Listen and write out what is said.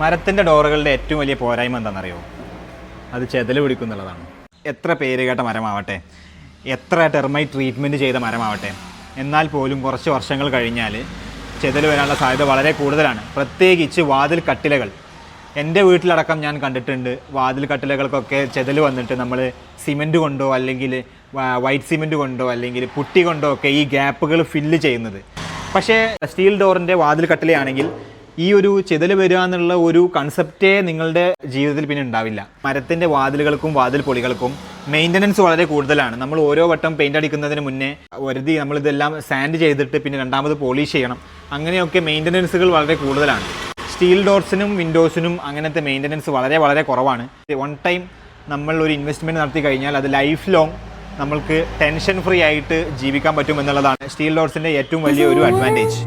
മരത്തിന്റെ ഡോറുകളുടെ ഏറ്റവും വലിയ പോരായ്മ എന്താണെന്നറിയോ? അത് ചെതൽ പിടിക്കുന്നുള്ളതാണ് എത്ര പേര് കേട്ട മരമാവട്ടെ? എത്ര ടെർമൈറ്റ് ട്രീറ്റ്മെന്റ് ചെയ്ത മരമാവട്ടെ? എന്നാൽ പോലും കുറച്ച് വർഷങ്ങൾ കഴിഞ്ഞാൽ ചെതൽ വരാനുള്ള സാധ്യത വളരെ കൂടുതലാണ്. പ്രത്യേകിച്ച് വാതിൽ കട്ടിലകൾ. എന്റെ വീട്ടിലടക്കം ഞാൻ കണ്ടിട്ടുണ്ട് വാതിൽ കട്ടിലകൾക്കൊക്കെ ചെതൽ വന്നിട്ട് നമ്മൾ സിമെന്റ് കൊണ്ടോ അല്ലെങ്കിൽ വൈറ്റ് സിമെന്റ് കൊണ്ടോ അല്ലെങ്കിൽ പുട്ടി കൊണ്ടോ ഒക്കെ ഈ ഗ്യാപ്പുകൾ ഫില്ല് ചെയ്യുന്നത്. പക്ഷേ സ്റ്റീൽ ഡോറിന്റെ വാതിൽ കട്ടിലയാണെങ്കിൽ ഈ ഒരു ചെതൽ വരിക എന്നുള്ള ഒരു കൺസെപ്റ്റേ നിങ്ങളുടെ ജീവിതത്തിൽ പിന്നെ ഉണ്ടാവില്ല. മരത്തിന്റെ വാതിലുകൾക്കും വാതിൽ പൊളികൾക്കും മെയിന്റനൻസ് വളരെ കൂടുതലാണ്. നമ്മൾ ഓരോ വട്ടം പെയിന്റ് അടിക്കുന്നതിന് മുന്നേ വരുതി നമ്മളിതെല്ലാം സാൻഡ് ചെയ്തിട്ട് പിന്നെ രണ്ടാമത് പോളിഷ് ചെയ്യണം. അങ്ങനെയൊക്കെ മെയിന്റനൻസുകൾ വളരെ കൂടുതലാണ്. സ്റ്റീൽ ഡോർസിനും വിൻഡോസിനും അങ്ങനത്തെ മെയിന്റനൻസ് വളരെ വളരെ കുറവാണ്. വൺ ടൈം നമ്മൾ ഒരു ഇൻവെസ്റ്റ്മെന്റ് നടത്തി കഴിഞ്ഞാൽ അത് ലൈഫ് ലോങ് നമ്മൾക്ക് ടെൻഷൻ ഫ്രീ ആയിട്ട് ജീവിക്കാൻ പറ്റും എന്നുള്ളതാണ്. സ്റ്റീൽ ഡോർസിന്റെ ഏറ്റവും വലിയ ഒരു അഡ്വാന്റേജ്